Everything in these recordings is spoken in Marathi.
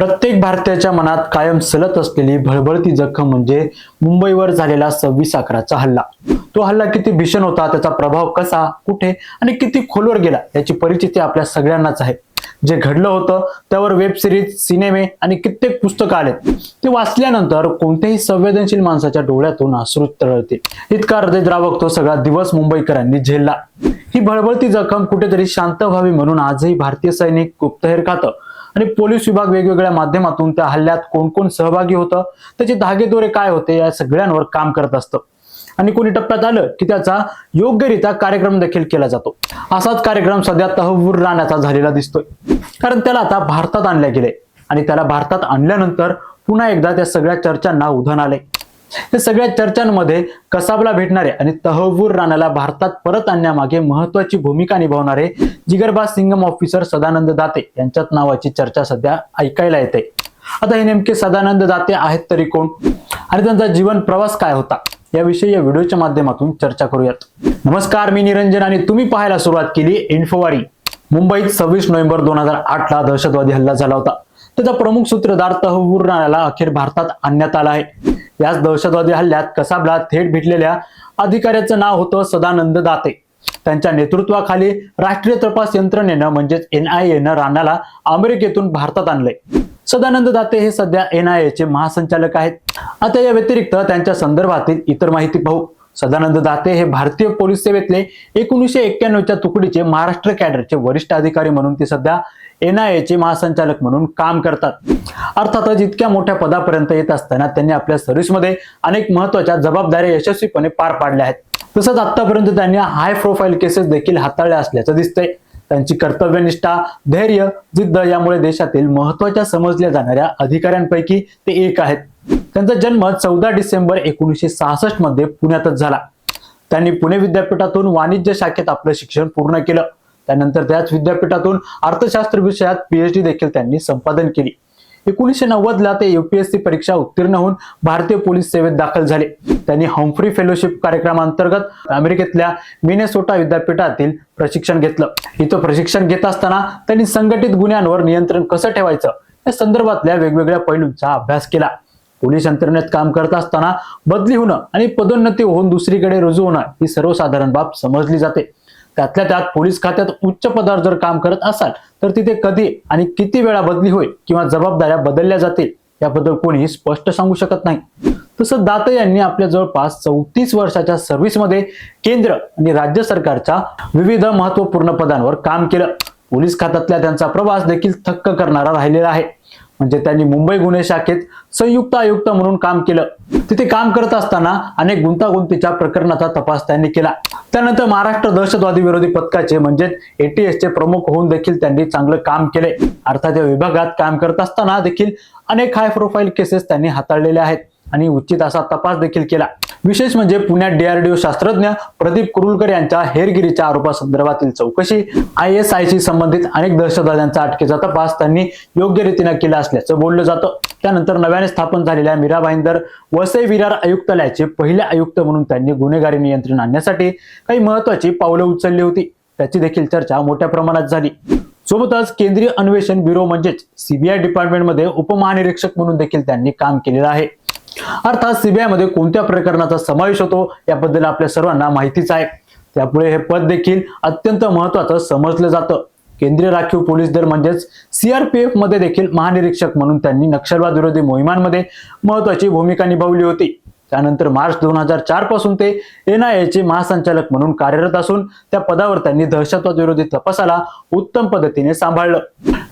प्रत्येक भारतीयाच्या मनात कायम सलत असलेली भळभळती जखम म्हणजे मुंबईवर झालेला सव्वीस अकराचा हल्ला. तो हल्ला किती भीषण होता त्याचा प्रभाव कसा कुठे आणि किती खोलवर गेला याची परिचिती आपल्या सगळ्यांनाच आहे. जे घडलं होतं त्यावर वेब सिरीज सिनेमे आणि कित्येक पुस्तकं आलेत. ते वाचल्यानंतर कोणत्याही संवेदनशील माणसाच्या डोळ्यातून अश्रू तरळते इतका हृदयद्रावक तो सगळा दिवस मुंबईकरांनी झेलला. ही भळभळती जखम कुठेतरी शांत व्हावी म्हणून आजही भारतीय सैनिक गुप्तहेर खातं आणि पोलीस विभाग वेगवेगळ्या माध्यमातून त्या हल्ल्यात कोण कोण सहभागी होतं त्याचे धागेदोरे काय होते या सगळ्यांवर काम करत असतं. आणि कोणी टप्प्यात आलं की त्याचा योग्यरित्या कार्यक्रम देखील केला जातो. असाच कार्यक्रम सध्या तहवूर राण्याचा झालेला दिसतोय. कारण त्याला आता भारतात आणल्या गेले. आणि त्याला भारतात आणल्यानंतर पुन्हा एकदा त्या सगळ्या चर्चांना उधाण आले या सगळ्या चर्चांमध्ये कसाबला भेटणारे आणि तहवूर राणाला भारतात परत आणण्यामागे महत्वाची भूमिका निभावणारे जिगरबा सिंगम ऑफिसर सदानंद दाते यांच्यात नावाची चर्चा सध्या ऐकायला येते. आता हे नेमके सदानंद दाते आहेत तरी कोण? आणि त्यांचा जीवन प्रवास काय होता? याविषयी या व्हिडिओच्या माध्यमातून चर्चा करूयात. नमस्कार मी निरंजन आणि तुम्ही पाहायला सुरुवात केली इन्फोवारी. मुंबईत सव्वीस नोव्हेंबर दोन हजार आठ ला दहशतवादी हल्ला झाला होता. त्याचा प्रमुख सूत्रधार तहवूर राणाला अखेर भारतात आणण्यात आला आहे. याच दहशतवादी हल्ल्यात कसाबला थेट भेटलेल्या अधिकाऱ्याचं नाव होतं सदानंद दाते. त्यांच्या नेतृत्वाखाली राष्ट्रीय तपास यंत्रणेनं म्हणजेच एन आय एनं राणाला अमेरिकेतून भारतात आणलंय. सदानंद दाते हे सध्या एन आय चे महासंचालक आहेत. आता या व्यतिरिक्त त्यांच्या संदर्भातील इतर माहिती पाहू. सदानंद दाते हे भारतीय पोलीस सेवेतले एकोणीसशे एक्क्याण्णवच्या तुकडीचे महाराष्ट्र कॅडरचे वरिष्ठ अधिकारी म्हणून ते सध्या एन आय चे महासंचालक म्हणून काम करतात. अर्थातच इतक्या मोठ्या पदापर्यंत येत असताना त्यांनी आपल्या सर्व्हिसमध्ये अनेक महत्त्वाच्या जबाबदाऱ्या यशस्वीपणे पार पाडल्या आहेत. तसंच आतापर्यंत त्यांनी हाय प्रोफाईल केसेस देखील हाताळल्या असल्याचं दिसतंय. त्यांची कर्तव्यनिष्ठा धैर्य जिद्द यामुळे देशातील महत्त्वाच्या समजल्या जाणाऱ्या अधिकाऱ्यांपैकी ते एक आहेत. त्यांचा जन्म चौदा डिसेंबर एकोणीसशे सहासष्टमध्ये पुण्यातच झाला. त्यांनी पुणे विद्यापीठातून वाणिज्य शाखेत आपलं शिक्षण पूर्ण केलं. त्यानंतर त्याच विद्यापीठातून अर्थशास्त्र विषयात पीएचडी देखील त्यांनी संपादन केली. एकोणीसशे नव्वद ला ते युपीएससी परीक्षा उत्तीर्ण होऊन भारतीय पोलीस सेवेत दाखल झाले. त्यांनी हम्फ्री फेलोशिप कार्यक्रमांतर्गत अमेरिकेतल्या मिनेसोटा विद्यापीठातील प्रशिक्षण घेतलं. इथं प्रशिक्षण घेत असताना त्यांनी संघटित गुन्ह्यांवर नियंत्रण कसं ठेवायचं? या संदर्भातल्या वेगवेगळ्या पैलूंचा अभ्यास केला. पोलीस यंत्रणेत काम करत असताना बदली होणं आणि पदोन्नती होऊन दुसरीकडे रुजू होणं ही सर्वसाधारण बाब समजली जाते. त्यातल्या त्यात पोलीस खात्यात उच्च पदावर जर काम करत असाल तर तिथे कधी आणि किती वेळा बदली होईल किंवा जबाबदाऱ्या बदलल्या जातील याबद्दल कोणी स्पष्ट सांगू शकत नाही. तसं दाते यांनी आपल्या जवळपास चौतीस वर्षाच्या सर्व्हिसमध्ये केंद्र आणि राज्य सरकारच्या विविध महत्त्वपूर्ण पदांवर काम केलं. पोलीस खात्यातल्या त्यांचा प्रवास देखील थक्क करणारा राहिलेला आहे. म्हणजे त्यांनी मुंबई गुन्हे शाखेत संयुक्त आयुक्त म्हणून काम केलं. तिथे काम करत असताना अनेक गुंतागुंतीच्या प्रकरणाचा तपास त्यांनी केला. त्यानंतर महाराष्ट्र दहशतवादी विरोधी पथकाचे म्हणजेच एटीएसचे प्रमुख होऊन देखील त्यांनी चांगलं काम केले. अर्थात या विभागात काम करत असताना देखील अनेक हाय प्रोफाईल केसेस त्यांनी हाताळलेल्या आहेत. आणि उचित असा तपास देखील केला. विशेष म्हणजे पुण्यात डीआरडीओ शास्त्रज्ञ प्रदीप कुरुलकर यांच्या हेरगिरीच्या आरोपासंदर्भातील चौकशी आय एस आय शी संबंधित अनेक दहशतवाद्यांचा अटकेचा तपास त्यांनी योग्य रीतीने केला असल्याचं बोललं जातं. त्यानंतर नव्याने स्थापन झालेल्या मीरा भाईंदर वसई विरार आयुक्तालयाचे पहिले आयुक्त म्हणून त्यांनी गुन्हेगारी नियंत्रण आणण्यासाठी काही महत्वाची पावलं उचलली होती. त्याची देखील चर्चा मोठ्या प्रमाणात झाली. सोबतच केंद्रीय अन्वेषण ब्युरो म्हणजेच सीबीआय डिपार्टमेंटमध्ये उपमहानिरीक्षक म्हणून देखील त्यांनी काम केलेलं आहे. अर्थात सीबीआयमध्ये कोणत्या प्रकरणाचा समावेश होतो याबद्दल आपल्या सर्वांना माहितीच आहे. त्यामुळे हे पद देखील अत्यंत महत्वाचं समजलं जातं. केंद्रीय राखीव पोलीस दल म्हणजेच सीआरपीएफमध्ये देखील महानिरीक्षक म्हणून त्यांनी नक्षलवाद विरोधी मोहिमांमध्ये महत्वाची भूमिका निभावली होती. त्यानंतर मार्च दोन हजार चारपासून ते एनआयएचे चे महासंचालक म्हणून कार्यरत असून त्या पदावर त्यांनी दहशतवाद विरोधी तपासाला उत्तम पद्धतीने सांभाळलं.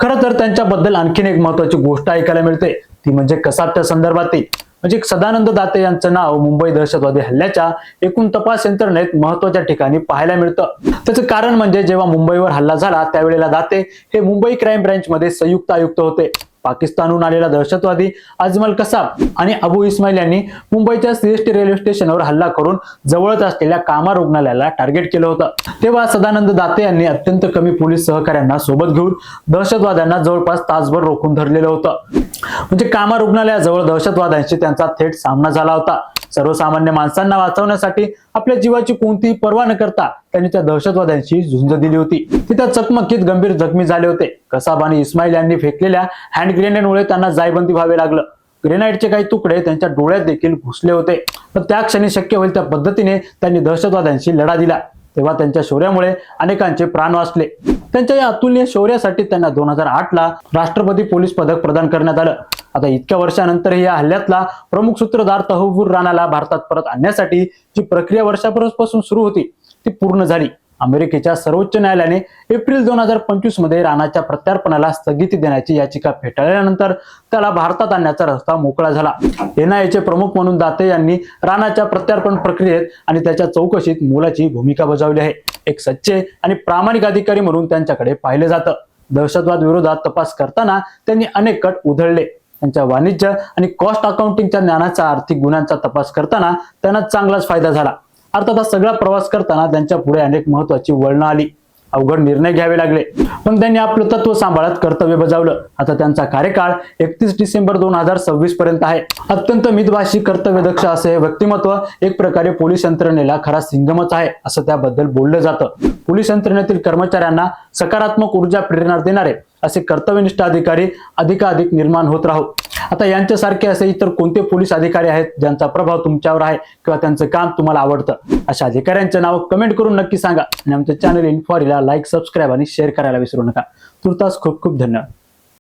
खरं तर त्यांच्याबद्दल आणखीन एक महत्वाची गोष्ट ऐकायला मिळते. ती म्हणजे कसाबच्या संदर्भातील म्हणजे सदानंद दाते यांचं नाव मुंबई दहशतवादी हल्ल्याच्या एकूण तपास यंत्रणेत महत्त्वाच्या ठिकाणी पाहायला मिळतं. त्याचं कारण म्हणजे जेव्हा मुंबईवर हल्ला झाला त्यावेळेला दाते हे मुंबई क्राईम ब्रँच मध्ये संयुक्त आयुक्त होते. पाकिस्तानहून आलेला दहशतवादी अजमल कसाब आणि अबू इस्माईल यांनी मुंबईच्या सीएसटी रेल्वे स्टेशनवर हल्ला करून जवळच असलेल्या कामा रुग्णालयाला टार्गेट केलं होतं. तेव्हा सदानंद दाते यांनी अत्यंत कमी पोलीस सहकाऱ्यांना सोबत घेऊन दहशतवाद्यांना जवळपास तासभर रोखून धरलेलं होतं. म्हणजे कामा रुग्णालयाजवळ दहशतवाद्यांशी त्यांचा थेट सामना झाला होता. सर्वसामान्य माणसांना वाचवण्यासाठी आपल्या जीवाची कोणतीही पर्वा न करता त्यांनी त्या दहशतवाद्यांशी झुंज दिली होती. ते त्या चकमकीत गंभीर जखमी झाले होते. कसाब आणि इस्माईल यांनी फेकलेल्या हँड ग्रेनेडमुळे त्यांना जायबंदी व्हावे लागलं. ग्रेनाईडचे काही तुकडे त्यांच्या डोळ्यात देखील घुसले होते. पण त्या क्षणी शक्य होईल त्या पद्धतीने त्यांनी दहशतवाद्यांशी लढा दिला. तेव्हा त्यांच्या शौर्यामुळे अनेकांचे प्राण वाचले. त्यांच्या या अतुलनीय शौर्यासाठी त्यांना दोन हजार आठ ला राष्ट्रपती पोलीस पदक प्रदान करण्यात आलं. आता इतक्या वर्षानंतर या हल्ल्यातला प्रमुख सूत्रधार तहबूर राणाला भारतात परत आणण्यासाठी जी प्रक्रिया वर्षापासून सुरू होती ती पूर्ण झाली. अमेरिकेच्या सर्वोच्च न्यायालयाने एप्रिल दोन हजार पंचवीसमध्ये राणाच्या प्रत्यार्पणाला स्थगिती देण्याची याचिका फेटाळल्यानंतर त्याला भारतात आणण्याचा रस्ता मोकळा झाला. एनआयएचे प्रमुख म्हणून दाते यांनी राणाच्या प्रत्यार्पण प्रक्रियेत आणि त्याच्या चौकशीत मोलाची भूमिका बजावली आहे. एक सच्चे आणि प्रामाणिक अधिकारी म्हणून त्यांच्याकडे पाहिलं जातं. दहशतवाद विरोधात तपास करताना त्यांनी अनेक कट उधळले. त्यांच्या वाणिज्य आणि कॉस्ट अकाउंटिंगच्या ज्ञानाचा आर्थिक गुन्ह्यांचा तपास करताना त्यांना चांगलाच फायदा झाला. अर्थात हा सगळा प्रवास करताना त्यांच्या पुढे अनेक महत्वाची वळणं आली. अवघड निर्णय घ्यावे लागले. पण त्यांनी आपलं तत्व सांभाळत कर्तव्य बजावलं. आता त्यांचा कार्यकाळ एकतीस डिसेंबर दोन हजार सव्वीस पर्यंत आहे. अत्यंत मितभाषी कर्तव्यदक्ष असे हे व्यक्तिमत्व एक प्रकारे पोलीस यंत्रणेला खरा सिंगमच आहे असं त्याबद्दल बोललं जातं. पोलीस यंत्रणेतील कर्मचाऱ्यांना सकारात्मक ऊर्जा प्रेरणा देणारे असे कर्तव्यनिष्ठ अधिकारी अधिकाधिक निर्माण होत राहो. आता यांच्यासारखे असे इतर कोणते पोलीस अधिकारी आहेत ज्यांचा प्रभाव तुमच्यावर आहे किंवा त्यांचं काम तुम्हाला आवडतं? अशा अधिकाऱ्यांचं नाव कमेंट करून नक्की सांगा. आणि आमच्या चॅनल इन्फॉरीला लाईक सबस्क्राईब आणि शेअर करायला विसरू नका. तुर्तास खूप खूप धन्यवाद.